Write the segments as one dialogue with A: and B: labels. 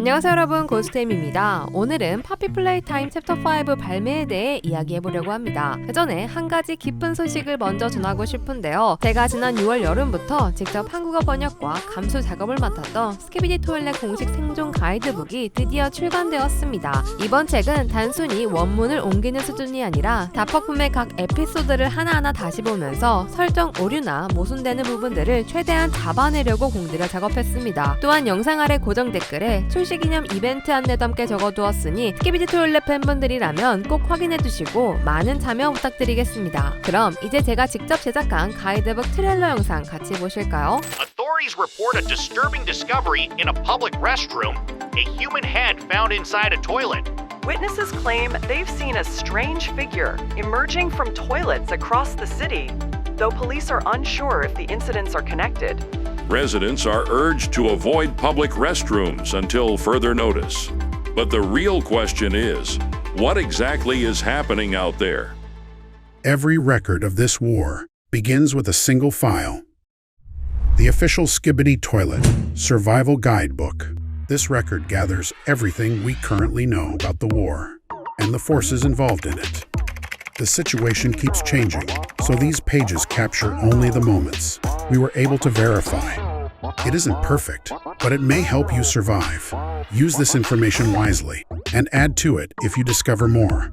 A: 안녕하세요 여러분 고스템입니다. 오늘은 파피 플레이 타임 챕터 5 발매에 대해 이야기해보려고 합니다. 그 전에 한 가지 기쁜 소식을 먼저 전하고 싶은데요. 제가 지난 6월 여름부터 직접 한국어 번역과 감수 작업을 맡았던 스키비디 토일렛 공식 생존 가이드북이 드디어 출간되었습니다. 이번 책은 단순히 원문을 옮기는 수준이 아니라 다퍼품의 각 에피소드를 하나하나 다시 보면서 설정 오류나 모순되는 부분들을 최대한 잡아내려고 공들여 작업했습니다. 또한 영상 아래 고정 댓글에 출시 기념 이벤트 안내도 함께 적어두었으니 스키비디 토일렛 팬분들이라면 꼭 확인해 주시고 많은 참여 부탁드리겠습니다. 그럼 이제 제가 직접 제작한 가이드북 트레일러 영상 같이 보실까요?
B: Authorities report a disturbing discovery in a public restroom a human head found inside a toilet.
C: Witnesses claim they've seen a strange figure emerging from toilets across the city, though police are unsure if the incidents are connected.
D: Residents are urged to avoid public restrooms until further notice. But the real question is what exactly is happening out there?
E: Every record of this war begins with a single file. The official Skibbity Toilet Survival Guidebook. This record gathers everything we currently know about the war and the forces involved in it. The situation keeps changing, so these pages capture only the moments we were able to verify. It isn't perfect, but it may help you survive. Use this information wisely and add to it if you discover more.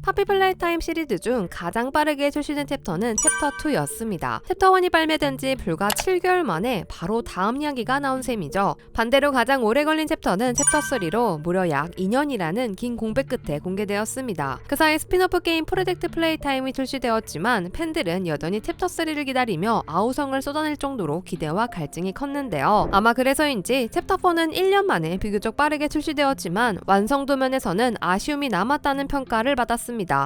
A: 파피 플레이 타임 시리즈 중 가장 빠르게 출시된 챕터는 챕터 2였습니다. 챕터 1이 발매된 지 불과 7개월 만에 바로 다음 이야기가 나온 셈이죠. 반대로 가장 오래 걸린 챕터는 챕터 3로 무려 약 2년이라는 긴 공백 끝에 공개되었습니다. 그 사이 스피노프 게임 프로젝트 플레이 타임이 출시되었지만 팬들은 여전히 챕터 3를 기다리며 아우성을 쏟아낼 정도로 기대와 갈증이 컸는데요. 아마 그래서인지 챕터 4는 1년 만에 비교적 빠르게 출시되었지만 완성도 면에서는 아쉬움이 남았다는 평가를 받았습니다.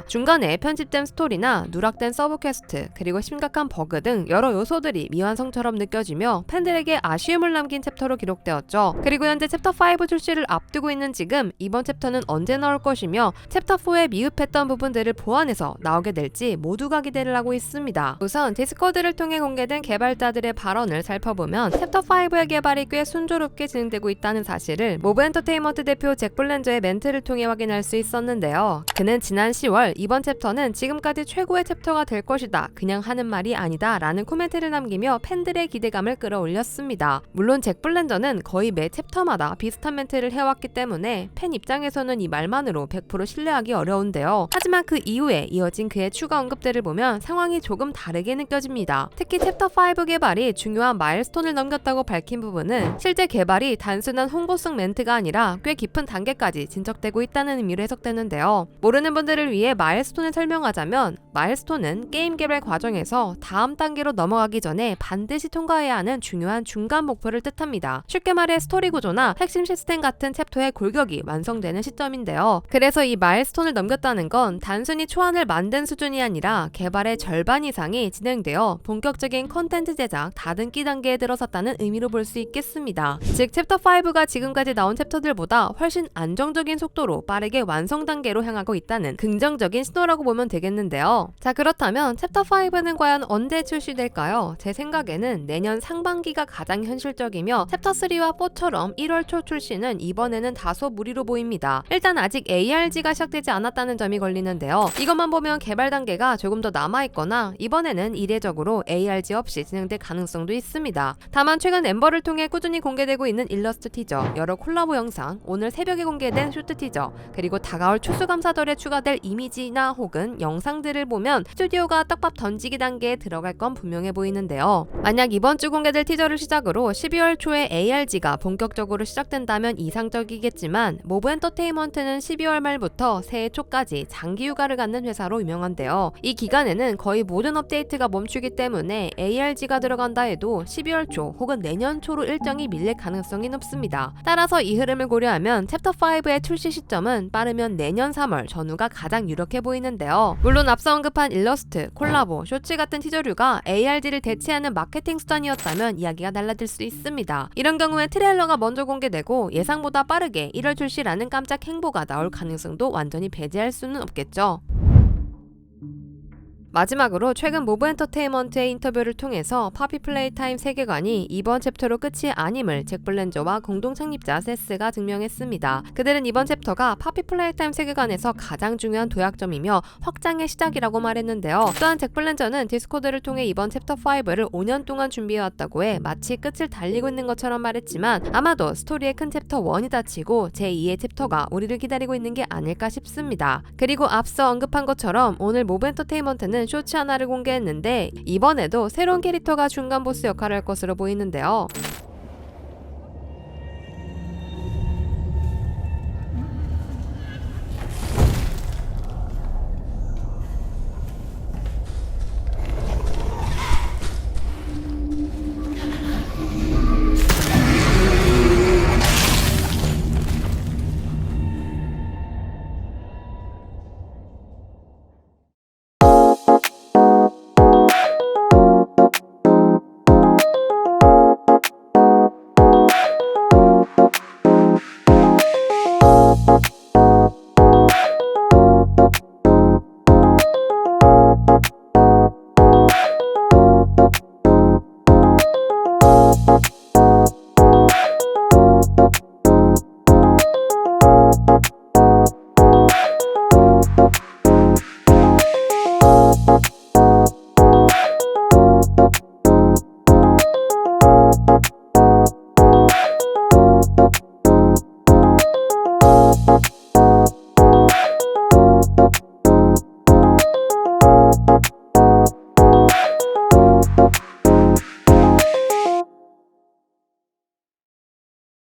A: 중간에 편집된 스토리나 누락된 서브 퀘스트 그리고 심각한 버그 등 여러 요소들이 미완성처럼 느껴지며 팬들에게 아쉬움을 남긴 챕터로 기록되었죠. 그리고 현재 챕터 5 출시를 앞두고 있는 지금 이번 챕터는 언제 나올 것이며 챕터 4에 미흡했던 부분들을 보완해서 나오게 될지 모두가 기대를 하고 있습니다. 우선 디스코드를 통해 공개된 개발자들의 발언을 살펴보면 챕터 5의 개발이 꽤 순조롭게 진행되고 있다는 사실을 모브 엔터테인먼트 대표 잭 블렌저의 멘트를 통해 확인할 수 있었는데요. 그는 지난 10월 이번 챕터는 지금까지 최고의 챕터가 될 것이다. 그냥 하는 말이 아니다. 라는 코멘트를 남기며 팬들의 기대감을 끌어올렸습니다. 물론 잭 블렌저는 거의 매 챕터마다 비슷한 멘트를 해왔기 때문에 팬 입장에서는 이 말만으로 100% 신뢰하기 어려운데요. 하지만 그 이후에 이어진 그의 추가 언급들을 보면 상황이 조금 다르게 느껴집니다. 특히 챕터 5 개발이 중요한 마일스톤을 넘겼다고 밝힌 부분은 실제 개발이 단순한 홍보성 멘트가 아니라 꽤 깊은 단계까지 진척되고 있다는 의미로 해석되는데요. 모르는 분들 을 위해 마일스톤을 설명하자면 마일스톤은 게임 개발 과정에서 다음 단계로 넘어가기 전에 반드시 통과해야 하는 중요한 중간 목표를 뜻합니다. 쉽게 말해 스토리 구조나 핵심 시스템 같은 챕터의 골격이 완성되는 시점인데요. 그래서 이 마일스톤을 넘겼다는 건 단순히 초안을 만든 수준이 아니라 개발의 절반 이상이 진행되어 본격적인 콘텐츠 제작 다듬기 단계에 들어섰다는 의미로 볼 수 있겠습니다. 즉 챕터 5가 지금까지 나온 챕터들보다 훨씬 안정적인 속도로 빠르게 완성 단계로 향하고 있다는 긍정적인 신호라고 보면 되겠는데요. 자 그렇다면 챕터 5는 과연 언제 출시될까요? 제 생각에는 내년 상반기가 가장 현실적이며 챕터 3와 4처럼 1월 초 출시는 이번에는 다소 무리로 보입니다. 일단 아직 ARG가 시작되지 않았다는 점이 걸리는데요. 이것만 보면 개발 단계가 조금 더 남아있거나 이번에는 이례적으로 ARG 없이 진행될 가능성도 있습니다. 다만 최근 엠버를 통해 꾸준히 공개되고 있는 일러스트 티저, 여러 콜라보 영상, 오늘 새벽에 공개된 쇼트 티저, 그리고 다가올 추수감사절에 추가될 할 이미지나 혹은 영상들을 보면 스튜디오가 떡밥 던지기 단계에 들어갈 건 분명해 보이는데요. 만약 이번 주 공개될 티저를 시작으로 12월 초에 ARG가 본격적으로 시작된다면 이상적이겠지만 모브 엔터테인먼트는 12월 말부터 새해 초까지 장기 휴가를 갖는 회사로 유명한데요. 이 기간에는 거의 모든 업데이트가 멈추기 때문에 ARG가 들어간다 해도 12월 초 혹은 내년 초로 일정이 밀릴 가능성이 높습니다. 따라서 이 흐름을 고려하면 챕터 5의 출시 시점은 빠르면 내년 3월 전후가 가장 유력해 보이는데요. 물론 앞서 언급한 일러스트, 콜라보, 쇼츠 같은 티저류가 ARG를 대체하는 마케팅 수단이었다면 이야기가 달라질 수 있습니다. 이런 경우에 트레일러가 먼저 공개되고 예상보다 빠르게 1월 출시라는 깜짝 행보가 나올 가능성도 완전히 배제할 수는 없겠죠. 마지막으로 최근 모브 엔터테인먼트의 인터뷰를 통해서 파피 플레이 타임 세계관이 이번 챕터로 끝이 아님을 잭 블렌저와 공동 창립자 세스가 증명했습니다. 그들은 이번 챕터가 파피 플레이 타임 세계관에서 가장 중요한 도약점이며 확장의 시작이라고 말했는데요. 또한 잭 블렌저는 디스코드를 통해 이번 챕터 5를 5년 동안 준비해왔다고 해 마치 끝을 달리고 있는 것처럼 말했지만 아마도 스토리의 큰 챕터 1이 닫히고 제2의 챕터가 우리를 기다리고 있는 게 아닐까 싶습니다. 그리고 앞서 언급한 것처럼 오늘 모브 엔터테인먼트는 쇼츠 하나를 공개했는데 이번에도 새로운 캐릭터가 중간 보스 역할을 할 것으로 보이는데요.